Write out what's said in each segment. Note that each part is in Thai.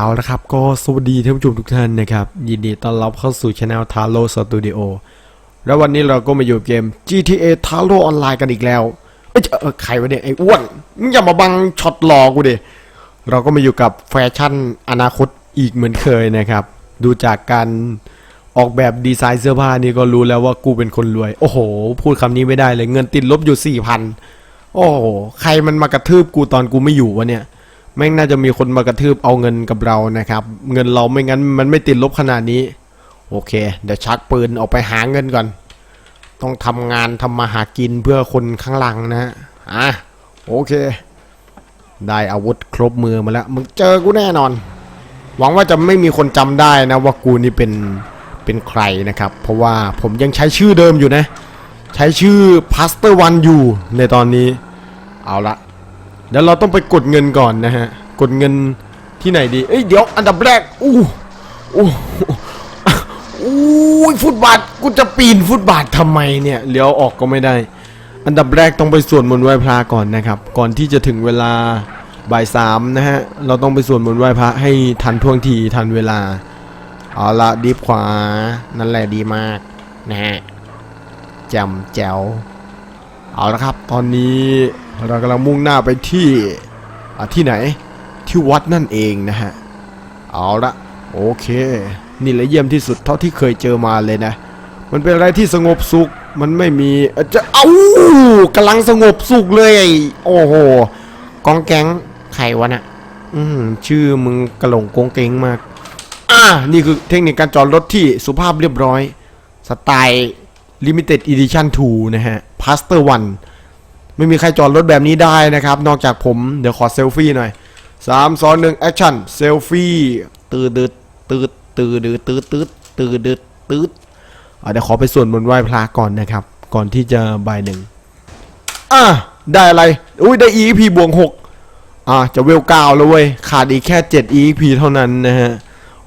เอาละครับ ก็สวัสดีท่านผู้ชมทุกท่านนะครับ ยินดีต้อนรับเข้าสู่ช anel Taro Studio แล้ววันนี้เราก็มาอยู่เกม GTA Taro Online กันอีกแล้วเอ้ยเออใครวะเนี่ยไอ้อ้วนมึงอย่ามาบังช็อตหลอกกูดิเราก็มาอยู่กับแฟชั่นอนาคตอีกเหมือนเคยนะครับ ดูจากการออกแบบดีไซน์เสื้อผ้านี่ก็รู้แล้วว่ากูเป็นคนรวย โอ้โห พูดคำนี้ไม่ได้เลยเงินติดลบอยู่สี่พันโอ้โหใครมันมากระทืบกูตอนกูไม่อยู่วะเนี่ย แม่งน่าจะมีคนมากระทืบเอาเงินกับเรานะครับ เงินเราไม่งั้นมันไม่ติดลบขนาดนี้ โอเค เดี๋ยวชักปืนออกไปหาเงินก่อน ต้องทำงานทำมาหากินเพื่อคนข้างหลังนะฮะอะโอเค ได้อาวุธครบมือมาแล้ว มึงเจอกูแน่นอน หวังว่าจะไม่มีคนจำได้นะว่ากูนี่เป็นเป็นใครนะครับ เพราะว่าผมยังใช้ชื่อเดิมอยู่นะ ใช้ชื่อพาสเตอร์วันอยู่ในตอนนี้ เอาละ เดี๋ยวเราต้องไปกดเงินก่อนนะฮะ กดเงินที่ไหนดี เอ้ยเดี๋ยวอันดับแรก อู้อู้อู้ฟุตบาทกูจะปีนฟุตบาททำไมเนี่ยเลี้ยวออกก็ไม่ได้ อันดับแรกต้องไปสวดมนต์ไหว้พระก่อนนะครับ ก่อนที่จะถึงเวลาบ่ายสามนะฮะ เราต้องไปสวดมนต์ไหว้พระให้ทันท่วงทีทันเวลา เอาละดีฟขวา นั่นแหละดีมากนะฮะจำแจ๋ว เอาละครับ ตอนนี้เรากำลังมุ่งหน้าไปที่ที่ไหนที่วัดนั่นเองนะฮะ เอาละโอเค นี่แหละเยี่ยมที่สุดเท่าที่เคยเจอมาเลยนะ มันเป็นอะไรที่สงบสุข มันไม่มีเอ่อจะเอ้ากำลังสงบสุขเลยไอโอ้โหกองแก๊งใครวะน่ะอืมชื่อมึงกระหลงกงเกงมาก อ่านี่คือเทคนิคการจอดรถที่สุภาพเรียบร้อย สไตล์ Limited Edition 2 นะฮะ Pastor 1ไม่มีใครจอดรถแบบนี้ได้นะครับ นอกจากผม เดี๋ยวขอเซลฟี่หน่อย3 2 1แอคชั่นเซลฟี่ตืดดืดตืดตืดดืดตืดตืดตืดดืดตืดอะเดี๋ยวขอไปส่วนบนไหว้พระก่อนนะครับ ก่อนที่จะบ่ายหนึ่งอะได้อะไร อุ้ยได้ EP บวก6อะจะเวลเก้าแล้วเว้ย ขาดอีกแค่7 EP เท่านั้นนะฮะ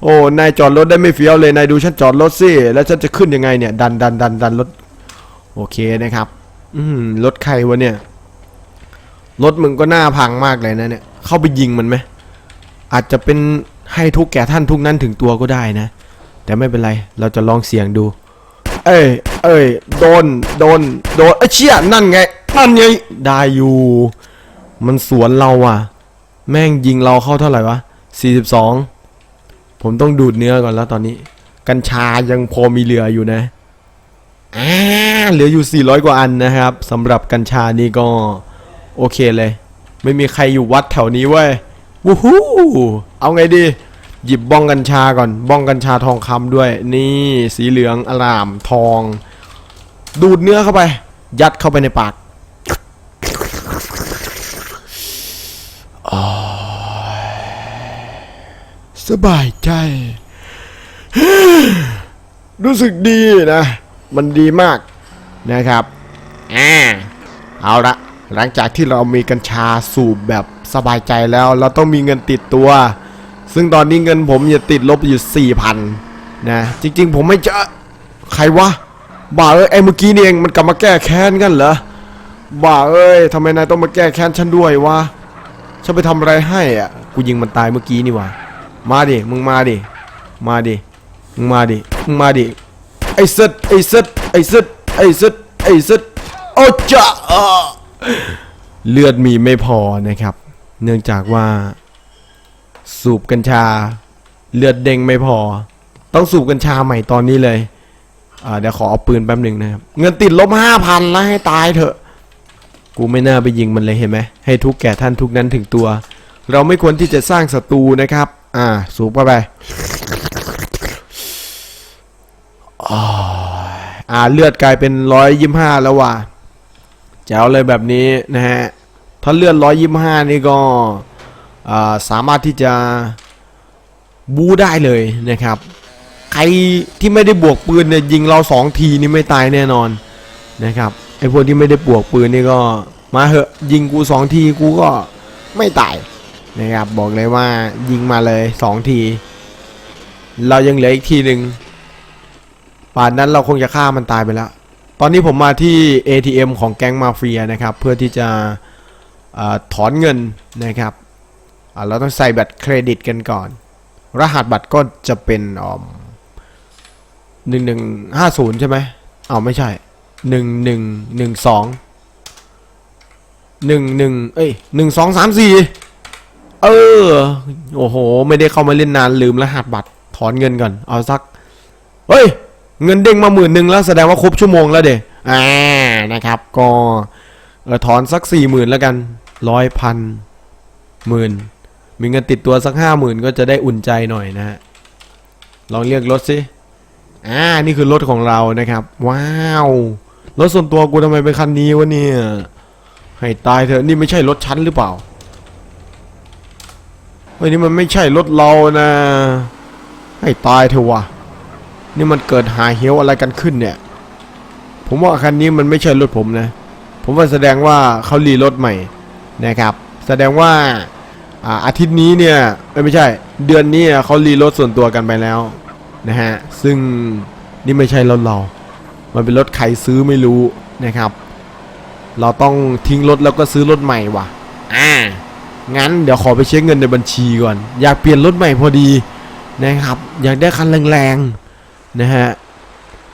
โอ้ นายจอดรถได้ไม่เฟี้ยวเลย นายดูฉันจอดรถสิ แล้วฉันจะขึ้นยังไงเนี่ย ดันดันดันดันรถ โอเคนะครับ อืมรถใครวะเนี่ยรถมึงก็หน่าพังมากเลยนะเนี่ย เข้าไปยิงมันไหมอาจจะเป็นให้ทุกแก่ท่านทุกนั้นถึงตัวก็ได้นะ แต่ไม่เป็นไร เราจะลองเสี่ยงดู เอ้ย เอ้ย โดน โดน โดน เอ้ยเชี่ย นั่นไง นั่นไง ได้อยู่ มันสวนเราอะ แม่งยิงเราเข้าเท่าไหร่วะ 42 ผมต้องดูดเนื้อก่อนแล้วตอนนี้ กัญชายังพอมีเหลืออยู่นะ อ่าเหลืออยู่ 400 กว่าอันนะครับสำหรับกัญชานี่ก็ โอเคเลย ไม่มีใครอยู่วัดแถวนี้เว้ยวู้ฮู้เอาไงดี หยิบบ้องกัญชาก่อน บ้องกัญชาทองคำด้วย นี่สีเหลืองอลามทอง ดูดเนื้อเข้าไป ยัดเข้าไปในปากสบายใจ รู้สึกดีนะ มันดีมากนะครับอ่าเอาละหลังจากที่เรามีกัญชาสูบแบบสบายใจแล้ว เราต้องมีเงินติดตัว ซึ่งตอนนี้เงินผมจะติดลบอยู่ 4,000 นะ จริงๆ ผมไม่เจอใครวะบ้าเอ้ยไอ้เมื่อกี้นี่เองมันกลับมาแก้แค้นกันเหรอบ้าเอ้ยทำไมนายต้องมาแก้แค้นฉันด้วยวะ ฉันไปทำอะไรให้อะ กูยิงมันตายเมื่อกี้นี่หวะมาดิ มึงมาดิ มาดิ มึงมาดิ มึงมาดิ ไอ้สัตไอ้สัตไอ้สัตไอ้สัตไอ้สัตโอ้จ้าเลือดมีไม่พอนะครับ เนื่องจากว่า สูบกัญชา เลือดเด้งไม่พอ ต้องสูบกัญชาใหม่ตอนนี้เลยเดี๋ยวขอเอาปืนแป๊บหนึ่งนะครับ เงินติดลบห้าพันแล้วให้ตายเถอะ กูไม่น่าไปยิงมันเลยเห็นไหมให้ทุกแก่ท่านทุกนั้นถึงตัว เราไม่ควรที่จะสร้างศัตรูนะครับ อ่า สูบเข้าไป อ่าเลือดกลายเป็นร้อยยี่ห้าแล้วว่ะแจ๋วเลยแบบนี้นะฮะ ถ้าเลือดร้อยยี่ห้านี่ก็สามารถที่จะบูได้เลยนะครับ ใครที่ไม่ได้บวกปืนเนี่ยยิงเราสองทีนี่ไม่ตายแน่นอนนะครับไอพวกที่ไม่ได้บวกปืนนี่ก็มาเหอะยิงกูสองทีกูก็ไม่ตายนะครับบอกเลยว่ายิงมาเลยสองที เรายังเหลืออีกทีหนึ่ง ป่านนั้นเราคงจะฆ่ามันตายไปแล้ว ตอนนี้ผมมาที่ ATM ของแก๊งมาเฟียนะครับ เพื่อที่จะอถอนเงินนะครับเราต้องใส่บัตรเครดิตกันก่อน รหัสบัตรก็จะเป็นอ่อหนึ่งหนึ่งห้าศูนย์ใช่ไหมเอาไม่ใช่หนึ่งหนึ่งหนึ่งสองหนึ่งหนึ่งเอ้ยหนึ่งสองสามสี่เออ โอ้โห ไม่ได้เข้ามาเล่นนานลืมรหัสบัตรถอนเงินก่อน เอาสัก เฮ้ย เงินเด้งมาหมื่นหนึ่งแล้วแสดงว่าครบชั่วโมงแล้วเด้อ่านะครับ ก็เออถอนสักสี่หมื่นแล้วกันร้อยพันหมื่นมีเงินติดตัวสักห้าหมื่นก็จะได้อุ่นใจหน่อยนะฮะลองเรียกรถสิอ่านี่คือรถของเรานะครับ ว้าวรถส่วนตัวกูทำไมเป็นคันนี้วะเนี่ยให้ตายเถอะนี่ไม่ใช่รถฉันหรือเปล่าเฮ้ยนี่มันไม่ใช่รถเรานะ ให้ตายเถอะวะ นี่มันเกิดหาเหี้ยวอะไรกันขึ้นเนี่ย ผมว่าคันนี้มันไม่ใช่รถผมนะ ผมว่าแสดงว่าเขารีรถใหม่นะครับ แสดงว่าอาอาทิตย์นี้เนี่ยไม่ใช่ เดือนนี้เขารีรถส่วนตัวกันไปแล้วนะฮะ ซึ่งนี่ไม่ใช่รถเรา มันเป็นรถใครซื้อไม่รู้นะครับ เราต้องทิ้งรถแล้วก็ซื้อรถใหม่ว่ะ อ่า งั้นเดี๋ยวขอไปเช็คเงินในบัญชีก่อน อยากเปลี่ยนรถใหม่พอดีนะครับ อยากได้คันแรงๆ นะฮะ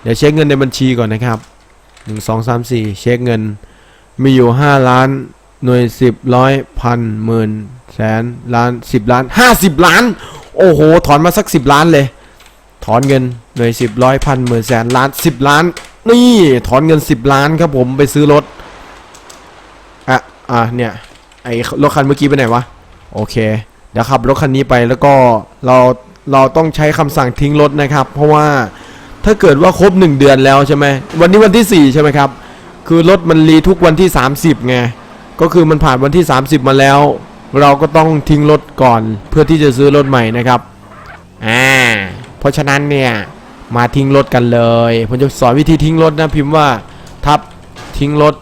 เดี๋ยวเช็คเงินในบัญชีก่อนนะครับหนึ่งสองสามสี่เช็คเงิน มีอยู่ห้าล้าน หน่วยสิบร้อยพันหมื่นแสนล้านสิบล้านห้าสิบล้าน โอ้โห ถอนมาสักสิบล้านเลย ถอนเงินหน่วยสิบร้อยพันหมื่นแสนล้านสิบล้าน นี่ ถอนเงินสิบล้านครับผมไปซื้อรถ อะ อะ เนี่ย ไอ้รถคันเมื่อกี้ไปไหนวะ โอเค เดี๋ยวขับรถคันนี้ไปแล้วก็เรา เราต้องใช้คำสั่งทิ้งรถนะครับ เพราะว่าถ้าเกิดว่าครบ 1 เดือนแล้วใช่ไหมวันนี้วันที่ 4 ใช่ไหมครับ คือรถมันรีทุกวันที่ 30ไงก็คือมันผ่านวันที่ 30 มาแล้ว เราก็ต้องทิ้งรถก่อนเพื่อที่จะซื้อรถใหม่นะครับอ่าเพราะฉะนั้นเนี่ยมาทิ้งรถกันเลยผมจะสอนวิธีทิ้งรถนะพิมพ์ว่าทับทิ้งรถ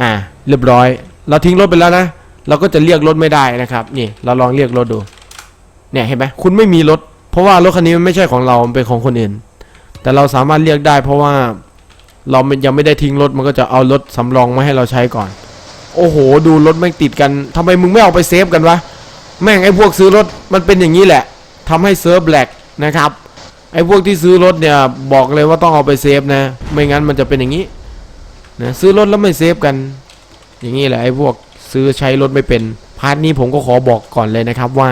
อ่าเรียบร้อย เราทิ้งรถไปแล้วนะ เราก็จะเรียกรถไม่ได้นะครับ นี่เราลองเรียกรถดู เนี่ยเห็นไหมคุณไม่มีรถ เพราะว่ารถคันนี้มันไม่ใช่ของเรา มันเป็นของคนอื่น แต่เราสามารถเรียกได้ เพราะว่าเรามันยังไม่ได้ทิ้งรถ มันก็จะเอารถสำรองมาให้เราใช้ก่อน โอ้โห ดูรถแม่งติดกันทำไมมึงไม่เอาไปเซฟกันวะ แม่งไอ้พวกซื้อรถมันเป็นอย่างนี้แหละทำให้เซิร์ฟแหลกนะครับ ไอ้พวกที่ซื้อรถเนี่ยบอกเลยว่าต้องเอาไปเซฟนะ ไม่งั้นมันจะเป็นอย่างนี้นะซื้อรถแล้วไม่เซฟกัน อย่างนี้แหละไอ้พวกซื้อใช้รถไม่เป็น พาร์ทนี้ผมก็ขอบอกก่อนเลยนะครับว่า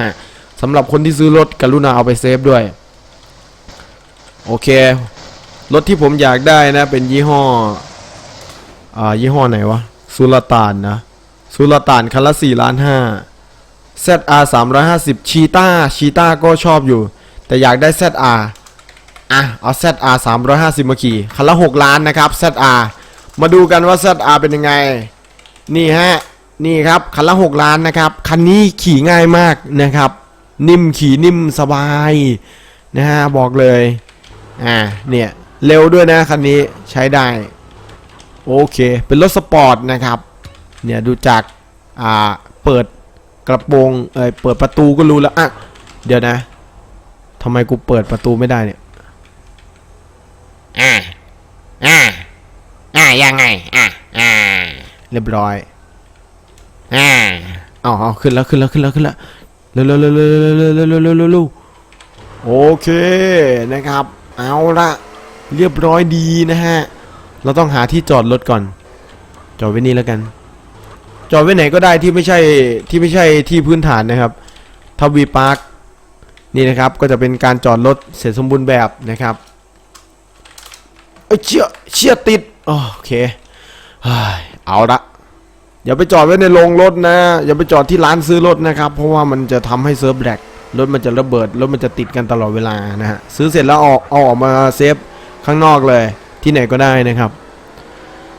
สำหรับคนที่ซื้อรถกรุณาเอาไปเซฟด้วย โอเค รถที่ผมอยากได้นะ เป็นยี่ห้อ อ่า ยี่ห้อไหนวะสุลต่านนะสุลต่านคันละ4ล้านห้า ZR 350ชีต้าชีต้าก็ชอบอยู่ แต่อยากได้ ZR อะ เอา ZR 350มาขี่คันละ 6 ล้านนะครับ ZR มาดูกันว่า ZR เป็นยังไง นี่ฮะ นี่ครับ คันละ 6 ล้านนะครับ คันนี้ขี่ง่ายมากนะครับ นิ่มขี่นิ่มสบายนะฮะบอกเลยอ่าเนี่ยเร็วด้วยนะคันนี้ใช้ได้โอเค เป็นรถสปอร์ตนะครับเนี่ยดูจากอ่าเปิดกระโปรงเอ้ยเปิดประตูก็รู้แล้วอะเดี๋ยวนะทำไมกูเปิดประตูไม่ได้เนี่ยอ่าอ่าอ่ายังไงอ่าอ่าเรียบร้อยอ่าเอาเอาขึ้นแล้วขึ้นแล้วขึ้นแล้วขึ้นแล้ว เร็วเร็วเร็วเร็วเร็วเร็วเร็วเร็วเร็วโอเคนะครับ เอาละเรียบร้อยดีนะฮะ เราต้องหาที่จอดรถก่อน จอดไว้นี่แล้วกัน จอดไว้ไหนก็ได้ที่ไม่ใช่ที่ไม่ใช่ที่พื้นฐานนะครับทวีพาร์คนี่นะครับก็จะเป็นการจอดรถเสร็จสมบูรณ์แบบนะครับเอ้ยเชี่ยเชี่ยติดโอเคเอาละ อย่าไปจอดไว้ในโรงรถนะ อย่าไปจอดที่ร้านซื้อรถนะครับ เพราะว่ามันจะทำให้เซิร์ฟแลกรถมันจะระเบิด รถมันจะติดกันตลอดเวลานะฮะ ซื้อเสร็จแล้วออกเอาออกมาเซฟข้างนอกเลย ที่ไหนก็ได้นะครับ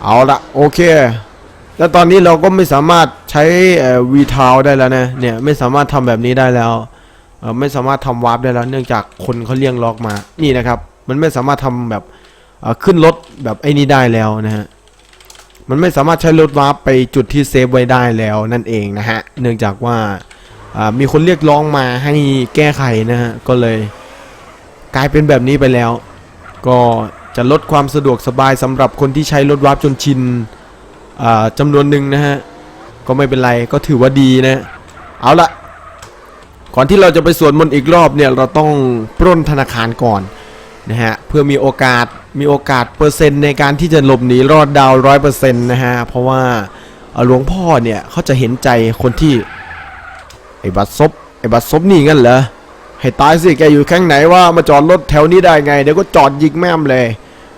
เอาละโอเค แล้วตอนนี้เราก็ไม่สามารถใช้วีทาวได้แล้วนะ เนี่ยไม่สามารถทำแบบนี้ได้แล้ว ไม่สามารถทำวาร์ปได้แล้ว เนื่องจากคนเขาเลี่ยงล็อกมา นี่นะครับ มันไม่สามารถทำแบบขึ้นรถแบบไอ้นี้ได้แล้วนะฮะ มันไม่สามารถใช้รถวาร์ปไปจุดที่เซฟไว้ได้แล้วนั่นเองนะฮะ เนื่องจากว่ามีคนเรียกร้องมาให้แก้ไขนะฮะ ก็เลยกลายเป็นแบบนี้ไปแล้ว ก็จะลดความสะดวกสบายสำหรับคนที่ใช้รถวาร์ปจนชินจำนวนหนึ่งนะฮะ ก็ไม่เป็นไรก็ถือว่าดีนะ เอาละก่อนที่เราจะไปสวดมนต์อีกรอบเนี่ยเราต้องปล้นธนาคารก่อนนะฮะเพื่อมีโอกาส มีโอกาสเปอร์เซ็นต์ในการที่จะหลบหนีรอดดาวร้อยเปอร์เซ็นต์นะฮะ เพราะว่าหลวงพ่อเนี่ยเขาจะเห็นใจคนที่ ไอ้บัตรซบไอ้บัตรซบนี่งั้นเหรอ ให้ตายสิแกอยู่ข้างไหนว่ามาจอดรถแถวนี้ได้ไง เดี๋ยวก็จอดยิงแม่มเลย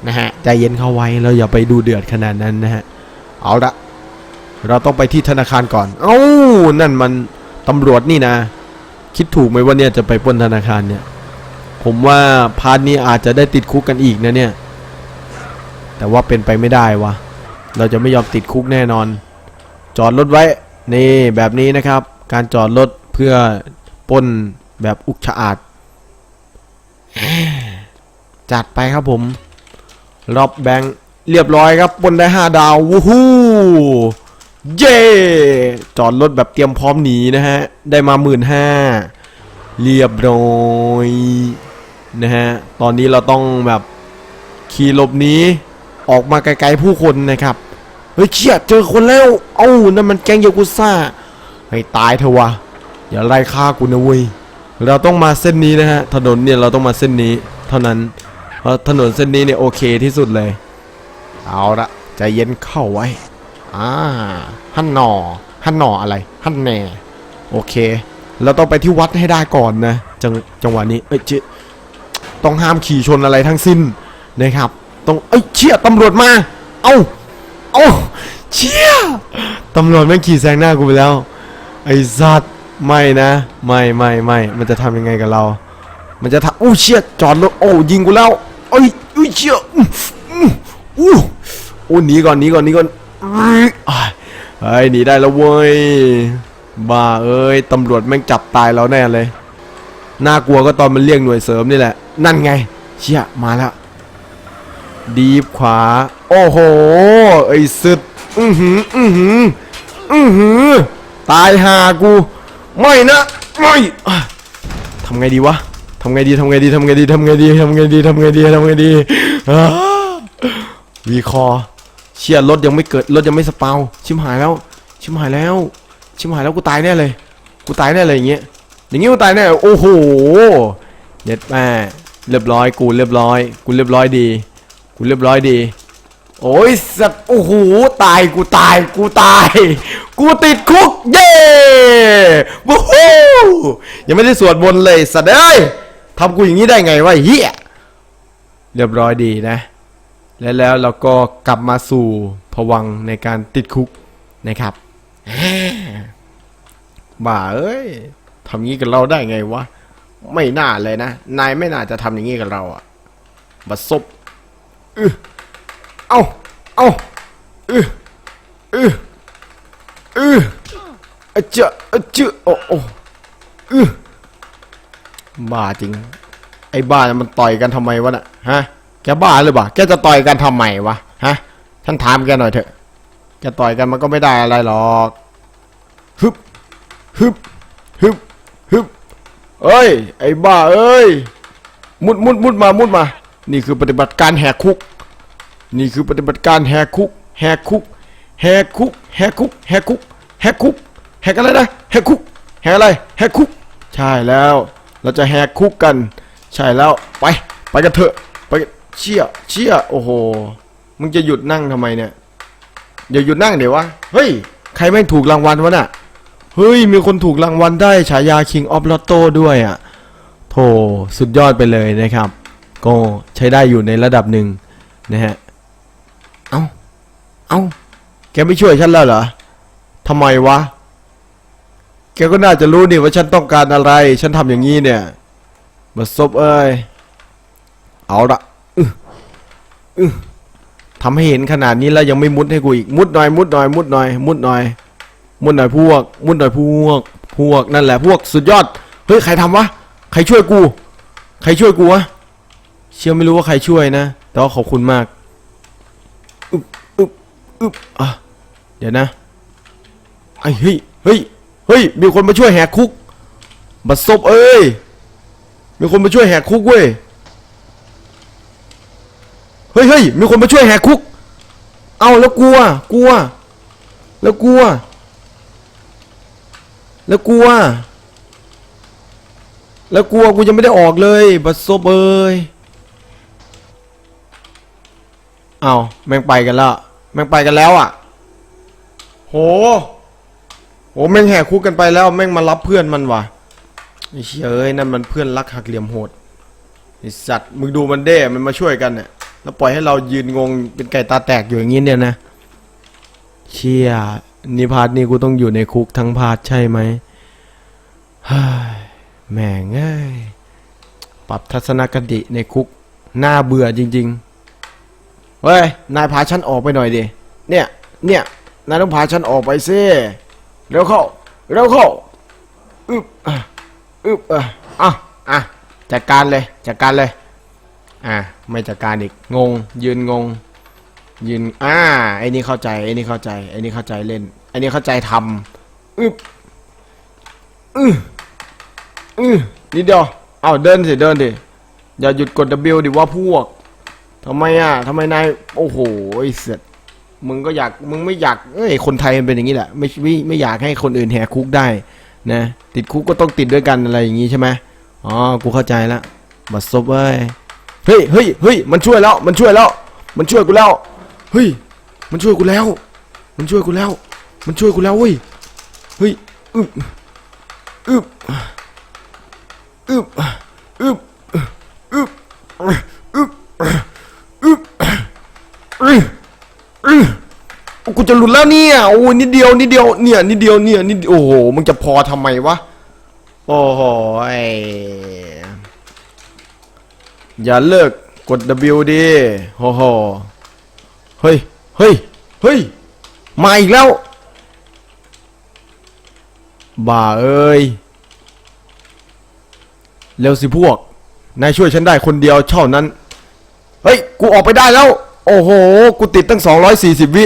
นะฮะใจเย็นเข้าไว้เราอย่าไปดูเดือดขนาดนั้นนะฮะ เอาละเราต้องไปที่ธนาคารก่อน เอ้านั่นมันตำรวจนี่นะ คิดถูกไหมว่าเนี่ยจะไปปล้นธนาคารเนี่ย ผมว่าพาร์ทนี้อาจจะได้ติดคุกกันอีกนะเนี่ย แต่ว่าเป็นไปไม่ได้วะ เราจะไม่ยอมติดคุกแน่นอน จอดรถไว้ นี่แบบนี้นะครับ การจอดรถเพื่อป้นแบบอุกชะอาดจัดไปครับผมรอบแบงค์เรียบร้อยครับป้นได้ 5 ดาววู้ฮู้เย้จอดรถแบบเตรียมพร้อมหนีนะฮะ ได้มาหมื่นห้าเรียบร้อยนะฮะ ตอนนี้เราต้องแบบขี่หลบหนี ออกมาไกลๆผู้คนนะครับ เฮ้ยเชี่ยเจอคนแล้ว เอ้านั่นมันแก๊งยากุซ่าให้ตายเถอะวะอย่าไล่ฆ่ากูนะเว้ยเราต้องมาเส้นนี้นะฮะ ถนนเนี่ยเราต้องมาเส้นนี้ เท่านั้นเพราะถนนเส้นนี้เนี่ยโอเคที่สุดเลย เอาละใจเย็นเข้าไว้อ่าฮันหนอฮันหนออะไรฮันแหน่โอเคเราต้องไปที่วัดให้ได้ก่อนนะจังจังหวะนี้เอ้ยเจต้องห้ามขี่ชนอะไรทั้งสิ้นนะครับ ต้องเอ้เชี่ยตำรวจมา เอ้า เอ้าเชี่ยตำรวจแม่งขี่แซงหน้ากูไปแล้ว ไอ้สัตว์ไม่นะ ไม่ไม่ไม่มันจะทำยังไงกับเรา มันจะทำอู้เชี่ยจอดรถโอ้ยิงกูแล้วเอ้ยอุ้ยเชี่ยอื้ออื้ออู้โอ้หนีก่อนหนีก่อนหนีก่อนอื้ออะเฮ้ยหนีได้แล้วเว้ยบ้าเอ้ยตำรวจแม่งจับตายเราแน่เลย น่ากลัวก็ตอนมันเรียกหน่วยเสริมนี่แหละ นั่นไง เชี่ยมาแล้ว ดีฟขวา โอ้โห ไอ้สุดอือหืออือหืออือหือตายหากู ไม่นะ ไม่ทำไงดีวะทำไงดีทำไงดีทำไงดีทำไงดีทำไงดีทำไงดีทำไงดีอ่าวีคอเชียรถยังไม่เกิดรถยังไม่สปาวชิมหายแล้ว ชิมหายแล้ว ชิมหายแล้วกูตายแน่เลย กูตายแน่เลยอย่างเงี้ยอย่างเงี้ยกูตายแน่โอ้โหเย็ดแม่เรียบร้อยกูเรียบร้อย กูเรียบร้อยดี เรียบร้อยดี โอ้ยสัตว์โอ้โหตายกูตายกูตาย กูติดคุกเย้วู้ฮู้ยังไม่ได้สวดมนเลยสัตว์เอ้ยทำกูอย่างนี้ได้ไงวะเฮียเรียบร้อยดีนะ และแล้วเราก็กลับมาสู่ภวังในการติดคุกนะครับบ่าเอ้ยทำงี้กับเราได้ไงวะ ไม่น่าเลยนะ นายไม่น่าจะทำอย่างนี้กับเราอะบัดซบ เอาเอาเอืออืออืออะเจ้าอเจ้าโอ้โอ้อือบ้าจริง ไอ้บ้านมันต่อยกันทำไมวะน่ะฮะแกบ้าหรือเปล่าแกจะต่อยกันทำไมวะฮะท่านถามแกหน่อยเถอะแกต่อยกันมันก็ไม่ได้อะไรหรอกฮึบฮึบฮึบฮึบเอ้ย ไอ้บ้าเอ้ย มุดมุดมุดมามุดมา นี่คือปฏิบัติการแหกคุก นี่คือปฏิบัติการแหกคุก แหกคุก แหกคุก แหกคุก แหกคุก แหกคุก แหกอะไรนะ แหกคุก แหกอะไร แหกคุก ใช่แล้ว เราจะแหกคุกกัน ใช่แล้ว ไป ไปกันเถอะ ไปเชี่ยเชี่ยโอ้โห มึงจะหยุดนั่งทำไมเนี่ยอย่าหยุดนั่งเดี๋ยววะ เฮ้ย ใครไม่งถูกรางวัลวะน่ะ เฮ้ย มีคนถูกรางวัลได้ฉายา King of Lotto ด้วยอะโถสุดยอดไปเลยนะครับ ก็ใช้ได้อยู่ในระดับหนึ่งนะฮะ เอ้า เอ้า แกไม่ช่วยฉันแล้วเหรอทำไมวะ แกก็น่าจะรู้นี่ว่าฉันต้องการอะไร ฉันทำอย่างนี้เนี่ย มาซบเอ้ย เอาละทำให้เห็นขนาดนี้แล้วยังไม่มุดให้กูอีก มุดหน่อย มุดหน่อย มุดหน่อย มุดหน่อย มุดหน่อยพวก มุดหน่อยพวก พวกนั่นแหละพวกสุดยอด เฮ้ยใครทำวะ ใครช่วยกู ใครช่วยกูวะ เชื่อไม่รู้ว่าใครช่วยนะ แต่ว่าขอบคุณมากอึบอึบอึบอะเดี๋ยวนะไอ้เฮ้ยเฮ้ยเฮ้ยมีคนมาช่วยแหกคุกบัดซบเอ้ยมีคนมาช่วยแหกคุกเว้ยเฮ้ยเฮ้ยมีคนมาช่วยแหกคุก เอาแล้วกลัว กลัว แล้วกลัว แล้วกลัว แล้วกลัวกูยังไม่ได้ออกเลยบัสซบเอ้ย เอาแม่งไปกันแล้ว แม่งไปกันแล้วอะ โห โห แม่งแหกคุกกันไปแล้ว แม่งมารับเพื่อนมันว่ะไอ้เชี่ยเอ้ยนั่นมันเพื่อนรักหักเหลี่ยมโหดไอ้สัตว์ มึงดูมันเด้ มันมาช่วยกันเนี่ย แล้วปล่อยให้เรายืนงงเป็นไก่ตาแตกอยู่อย่างนี้เนี่ยนะ เชี่ยนิพาร์ทนี่กูต้องอยู่ในคุกทั้งพาร์ทใช่ไหมเฮ้ยแม่งเอ้ยปรับทัศนคติในคุก น่าเบื่อจริง ๆ เฮ้ย นายพาฉันออกไปหน่อยดิ เนี่ย เนี่ย นายต้องพาฉันออกไปสิเร็วเข้า เร็วเข้า อึบอะอึบอะอะอะจัดการเลย จัดการเลย อะไม่จัดการอีก งง ยืนงง ยืน อ่า ไอ้นี่เข้าใจ ไอ้นี่เข้าใจ ไอ้นี่เข้าใจเล่น ไอ้นี่เข้าใจทำอึบอืออือนิดเดียว เอาเดินสิ เดินดิ อย่าหยุดกด W ดิว่าพวก ทำไมอะทำไมนายโอ้โหไอ้เสร็จมึงก็อยากมึงไม่อยากเอ้ยคนไทยมันเป็นอย่างนี้แหละไม่ไม่ไม่อยากให้คนอื่นแหกคุกได้นะติดคุกก็ต้องติดด้วยกันอะไรอย่างงี้ใช่ไหมอ๋อกูเข้าใจละบัดซบเว้ยเฮ้ยเฮ้ยเฮ้ยมันช่วยแล้วมันช่วยแล้ว มันช่วยกูแล้วเฮ้ยมันช่วยกูแล้ว มันช่วยกูแล้ว มันช่วยกูแล้วเว้ยเฮ้ยอึบอึบอึบอึบอึบอึบอึบอึบอึบกู จะหลุดแล้วเนี่ยโอ้ยนิดเดียวนิดเดียวเนี่ยนิดเดียวเนี่ยนิดโอ้โหมึงจะพอทำไมวะโอ้โหไอ้อย่าเลิกกด W ดิโอ้โหเฮ้ยเฮ้ยเฮ้ยมาอีกแล้วบ่าเอ้ยเร็วสิพวกนายช่วยฉันได้คนเดียวเท่านั้น เฮ้ย กูออกไปได้แล้ว โอ้โห กูติดตั้ง 240 วิ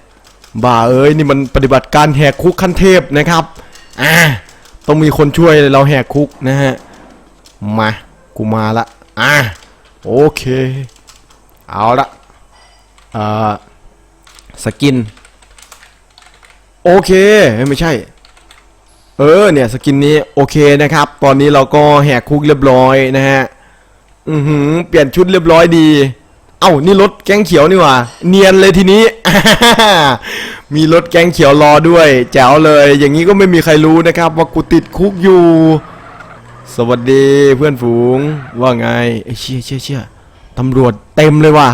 บ่าเอ้ยนี่มันปฏิบัติการแหกคุกขั้นเทพนะครับอ่าต้องมีคนช่วยเราแหกคุกนะฮะมากูมาละอ่าโอเค เอาละอ่าสกิน โอเคไม่ใช่ เออเนี่ยสกินนี้โอเคนะครับ ตอนนี้เราก็แหกคุกเรียบร้อยนะฮะอือหือเปลี่ยนชุดเรียบร้อยดี เอ้านี่รถแก๊งเขียวนี่หว่า เนียนเลยทีนี้ มีรถแก๊งเขียวรอด้วย แจ๋วเลย อย่างนี้ก็ไม่มีใครรู้นะครับ ว่ากูติดคุกอยู่ สวัสดีเพื่อนฝูง ว่าไงไอ้เชี่ยเชี่ยเชี่ยตำรวจเต็มเลยว่ะ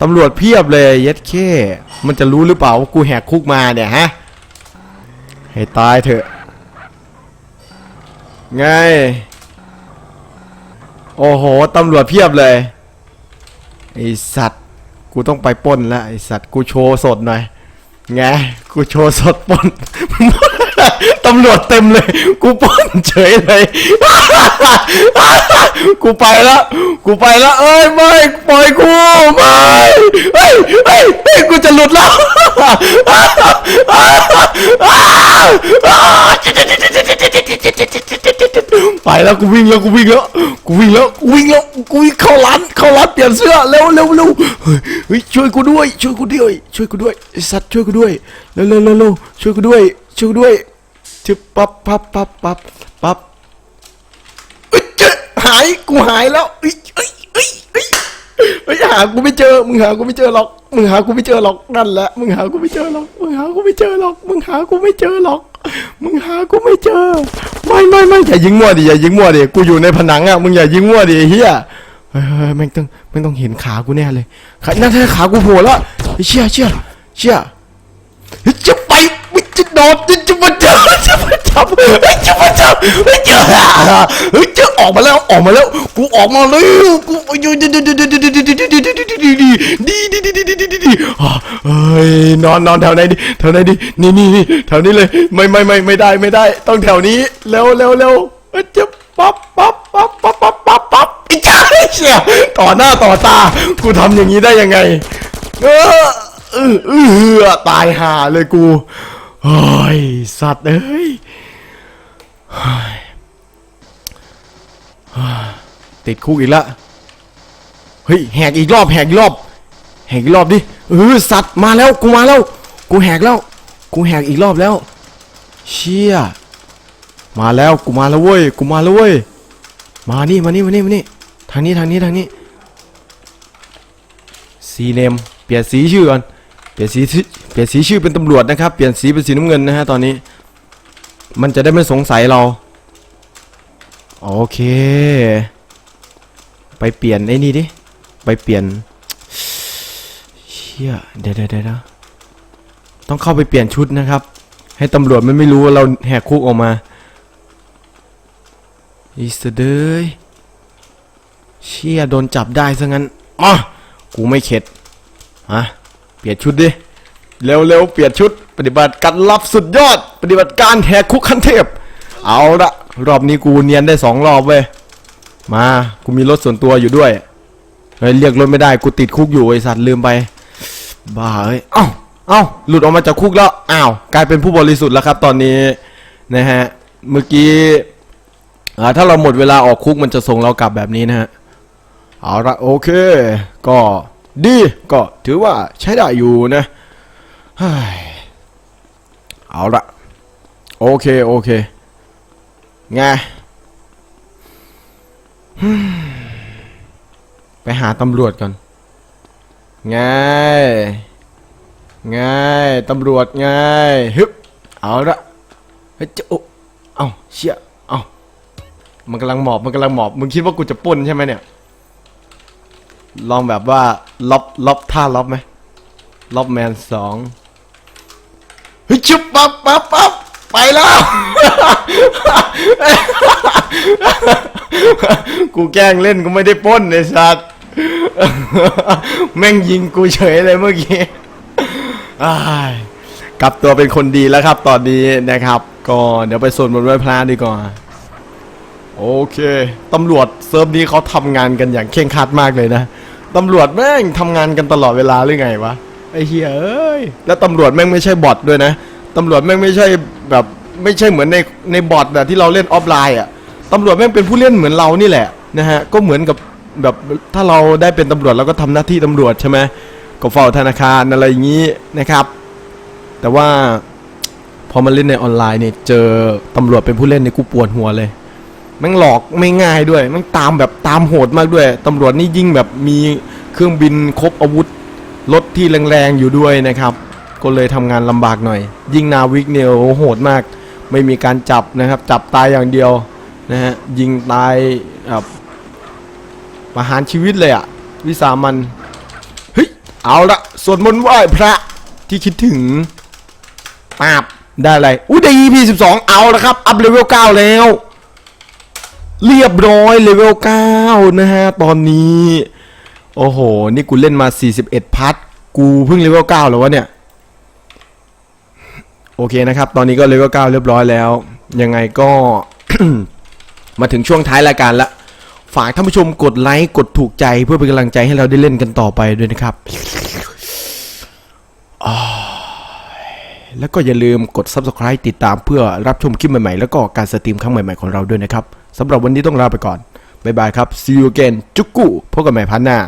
ตำรวจเพียบเลยเย็ดเคมันจะรู้หรือเปล่าว่ากูแหกคุกมาเนี่ยฮะ ให้ตายเถอะ ไง โอ้โห ตำรวจเพียบเลย ไอสัตว์ กูต้องไปป้นแล้วไอสัตว์กูโชว์สดหน่อยไงกูโชว์สดป้น ตำรวจเต็มเลย กูป้นเฉยเลย กูไปแล้ว กูไปแล้ว เอ้ยไม่ปล่อยกูไม่เฮ้ยเฮ้ยเฮ้ยกูจะหลุดแล้ว ไปแล้วกูวิ่งแล้วกูวิ่งแล้วกูวิ่งแล้วกูวิ่งแล้วกูวิ่งเข้าร้านเข้าร้านเปลี่ยนเสื้อเร็วเร็วเร็วเฮ้ยช่วยกูด้วย ช่วยกูด้วยช่วยกูด้วยไอสัตว์ช่วยกูด้วยเร็วเร็วเร็วเร็วช่วยกูด้วยช่วยกูด้วยชึบปั๊บปั๊บปั๊บปั๊บปั๊บหายกูหายแล้วเอ้ยเอ้ยเอ้ยเอ้ยเฮ้ยหากูไม่เจอมึงหากูไม่เจอหรอกมึงหากูไม่เจอหรอกนั่นแหละมึงหากูไม่เจอหรอกมึงหากูไม่เจอหรอกมึงหากูไม่เจอหรอก มึงหากูไม่เจอ ไม่ไม่ไม่อย่ายิงมั่วดิอย่ายิงมั่วดิกูอยู่ในผนังอะมึงอย่ายิงมั่วดิเฮียเฮ้ยเฮ้ยแม่งต้องแม่งต้องเห็นขากูแน่เลยขานั่นถ้าขากูโผล่แล้วเชี่ยเชี่ยเชี่ยจะไปจะโดดจะ จะมาจับจะมาจับเฮ้จะมาจับเฮ้ยจะเฮ้ยออกมาแล้วออกมาแล้วกูออกมาแล้วกูอยู่ดีดีดีดีดีดีดีดีดีดีดีดีดีดีดีดีดีดีดีเฮ้ยนอนนอนแถวไหนดิแถวไหนดินี่นี่นี่แถวนี้เลย ไม่ไม่ไม่ไม่ได้ไม่ได้ ต้องแถวนี้เร็วเร็วเร็วเอ้ยจะปั๊บปั๊บปั๊บปั๊บปั๊บปั๊บปั๊บไอ้จ้าเชี่ยต่อหน้าต่อตากูทำอย่างนี้ได้ยังไง เออเออตายห่าเลยกู เฮ้ย สัตว์เอ้ยเฮ้ยติดคุกอีกแล้วเฮ้ยแหกอีกรอบแหกอีกรอบแหกอีกรอบดิเออสัตว์มาแล้วกูมาแล้ว กูแหกแล้ว กูแหกอีกรอบแล้ว เชี่ยมาแล้วกูมาแล้วเว้ยกูมาแล้วเว้ยมานี่มานี่มานี่มานี่ทางนี้ทางนี้ทางนี้สีเนมเปลี่ยนสีชื่อก่อนเปลี่ยนสี เปลี่ยนสีชื่อเป็นตำรวจนะครับ เปลี่ยนสีเป็นสีน้ำเงินนะฮะตอนนี้ มันจะได้ไม่สงสัยเรา โอเค ไปเปลี่ยนไอ้นี่ดิ ไปเปลี่ยน เชี่ย เดี๋ยวเดี๋ยวเดี๋ยวต้องเข้าไปเปลี่ยนชุดนะครับ ให้ตำรวจมันไม่รู้ว่าเราแหกคุกออกมา อีสเดยเชี่ยโดนจับได้ซะงั้นอะกูไม่เข็ด ฮะ เปลี่ยนชุดดิ เร็วๆเปลี่ยนชุด ปฏิบัติการลับสุดยอด ปฏิบัติการแหกคุกขั้นเทพ เอาละรอบนี้กูเนียนได้สองรอบเว้ยมากูมีรถส่วนตัวอยู่ด้วยเฮ้ยเรียกรถไม่ได้กูติดคุกอยู่ไอสัตว์ลืมไปบ้าเอ้ยเอ้าเอ้าหลุดออกมาจากคุกแล้วอ้าวกลายเป็นผู้บริสุทธิ์แล้วครับ ตอนนี้นะฮะเมื่อกี้อ่าถ้าเราหมดเวลาออกคุกมันจะส่งเรากลับแบบนี้นะฮะเอาละโอเค ก็ดีก็ถือว่าใช้ได้อยู่นะ เฮ้ยเอาละโอเค โอเคไงไปหาตำรวจก่อนไงไงตำรวจไงฮึบเอาละเฮ้ยจะโอ้เอ้าเชี่ยเอ้ามันกำลังหมอบมันกำลังหมอบมึงคิดว่ากูจะปล้นใช่ไหมเนี่ยลองแบบว่าล็อบล็อบท่าล็อบไหมล็อบแมนสอง ฮ้ยชุบปั๊บปั๊บปั๊บไปแล้ว กูแกล้งเล่นกูไม่ได้ป้นไอ้สัตว์แม่งยิงกูเฉยเลยเมื่อกี้อ้กลับตัวเป็นคนดีแล้วครับ ตอนนี้นะครับ ก็เดี๋ยวไปส่วดมนไว้พระดีกว่าโอเค ตำรวจเซิร์ฟนี้เขาทำงานกันอย่างเคร่งครัดมากเลยนะ ตำรวจแม่งทำงานกันตลอดเวลาหรือไงวะ ไอ้เฮียเอ้ยแล้วตำรวจแม่งไม่ใช่บอทด้วยนะตำรวจแม่งไม่ใช่แบบไม่ใช่เหมือนในในบอทแบบที่เราเล่นออฟไลน์อะตำรวจแม่งเป็นผู้เล่นเหมือนเรานี่แหละนะฮะก็เหมือนกับแบบถ้าเราได้เป็นตำรวจเราก็ทำหน้าที่ตำรวจใช่ไหมก็เฝ้าธนาคารอะไรอย่างนี้นะครับ แต่ว่าพอมาเล่นในออนไลน์เนี่ยเจอตำรวจเป็นผู้เล่นเนี่ยกูปวดหัวเลยแม่งหลอกไม่ง่ายด้วยแม่งตามแบบตามโหดมากด้วยตำรวจนี่ยิ่งแบบมีเครื่องบินครบอาวุธ รถที่แรงๆอยู่ด้วยนะครับ ก็เลยทำงานลำบากหน่อย ยิ่งนาวิกเนี่ยโหโหดมาก ไม่มีการจับนะครับ จับตายอย่างเดียวนะฮะยิงตายแบบประหารชีวิตเลยอะวิสามันเฮ้ยเอาละสวดมนต์ไหว้พระที่คิดถึงปาบได้อะไรอุ้ยได้ EP 12 เอาละครับ อัพเลเวล 9 แล้ว เรียบร้อยเลเวล 9 นะฮะ ตอนนี้ โอ้โห นี่กูเล่นมา 41พัทกูเพิ่งเลเวล9แล้ววะเนี่ย โอเคนะครับ ตอนนี้ก็เลเวล9เรียบร้อยแล้ว ยังไงก็ มาถึงช่วงท้ายรายการละ ฝากท่านผู้ชมกดไลค์ กดถูกใจเพื่อเป็นกำลังใจให้เราได้เล่นกันต่อไปด้วยนะครับ แล้วก็อย่าลืมกด Subscribe ติดตามเพื่อรับชมคลิปใหม่ๆ แล้วก็การสตรีมครั้งใหม่ๆของเราด้วยนะครับสำหรับวันนี้ต้องลาไปก่อนบ๊ายบายครับ see you again จุกกุพบกันใหม่พันหน้า